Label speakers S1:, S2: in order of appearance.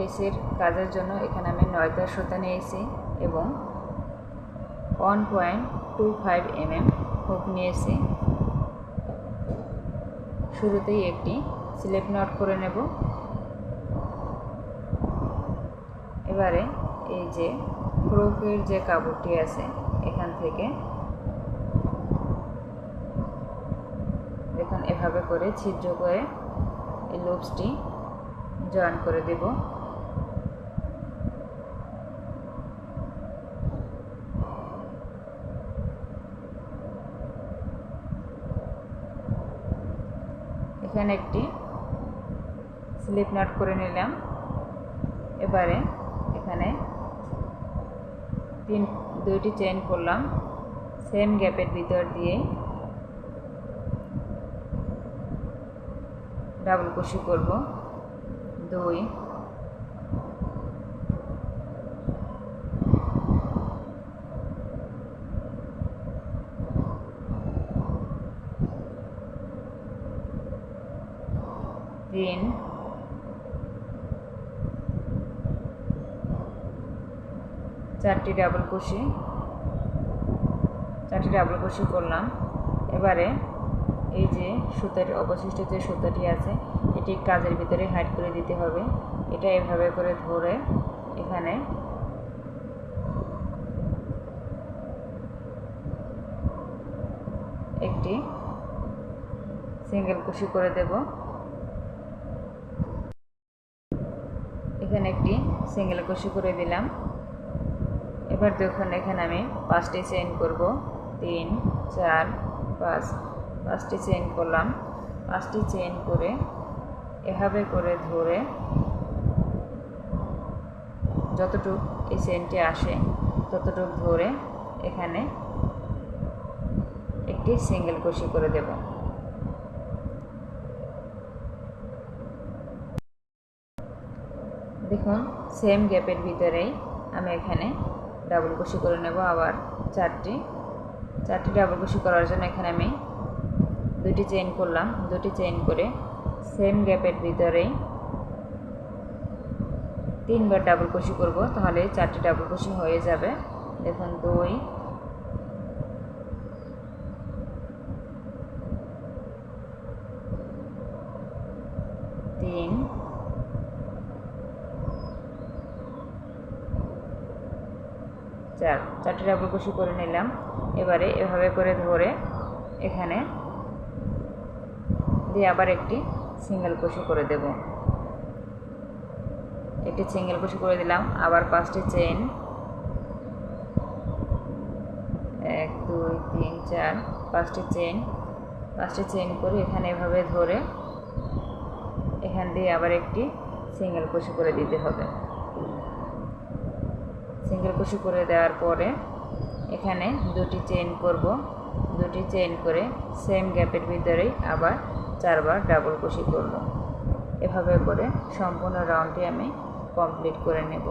S1: লেসের কাজের জন্য এখানে আমি নয়তার সুতা নিয়েছি এবং one point two five mm hook নিয়েছি। শুরুতেই একটি স্লিপ নট করে নেব। এবারে এই যে ফ্রকের যে কাপড়টি আছে, এখান থেকে দেখুন, এভাবে করে ছিদ্র করে এই লুপসটি জয়েন করে দেব। এখানে একটি স্লিপ নট করে নিলাম। এবারে এখানে তিন, দুইটি চেন করলাম। সেম গ্যাপের ভিতর দিয়ে ডাবল কুশি করব। দুই তিন চারটি ডাবল কুশি চারটি ডাবল কুশি করলাম। এবারে এই যে সুতার অবশিষ্ট যে সুতাটি আছে, এটি কাজের ভিতরে হাইড করে দিতে হবে। এটা এভাবে করে ধরে এখানে একটি সিঙ্গেল কুশি করে দেব। এখানে একটি সিঙ্গেল কুশি করে দিলাম। এবার দেখুন, এখানে আমি পাঁচটি চেইন করব। তিন, চার, পাঁচ। পাঁচটি চেইন করলাম। পাঁচটি চেইন করে এভাবে করে ধরে যতটুক এই চেইনটি আসে, ততটুক ধরে এখানে একটি সিঙ্গেল কুশি করে দেব। দেখুন সেম গ্যাপের ভিতরেই আমি এখানে ডাবল কুশি করে নেব আবার চারটি। চারটি ডাবল কুশি করার জন্য এখানে আমি দুটি চেইন করলাম। দুটি চেইন করে সেম গ্যাপের ভিতরেই তিনবার ডাবল কুশি করব, তাহলে চারটি ডাবল কুশি হয়ে যাবে। দেখুন, দুই, তিন চার, চারটে ডাবল কুশি করে নিলাম। এবারে এভাবে করে ধরে এখানে দিয়ে আবার একটি সিঙ্গেল কুশি করে দেব। একটি সিঙ্গেল কুশি করে দিলাম। আবার পাঁচটি চেন এক, দুই, তিন, চার, পাঁচটি চেইন। পাঁচটি চেন করে এখানে এভাবে ধরে এখান দিয়ে আবার একটি সিঙ্গেল কুশি করে দিতে হবে। সিঙ্গেল কুশি করে দেওয়ার পরে এখানে দুটি চেইন করব। দুটি চেইন করে সেম গ্যাপের ভিতরেই আবার চারবার ডাবল কুশি করব। এভাবে করে সম্পূর্ণ রাউন্ডটি আমি কমপ্লিট করে নেব।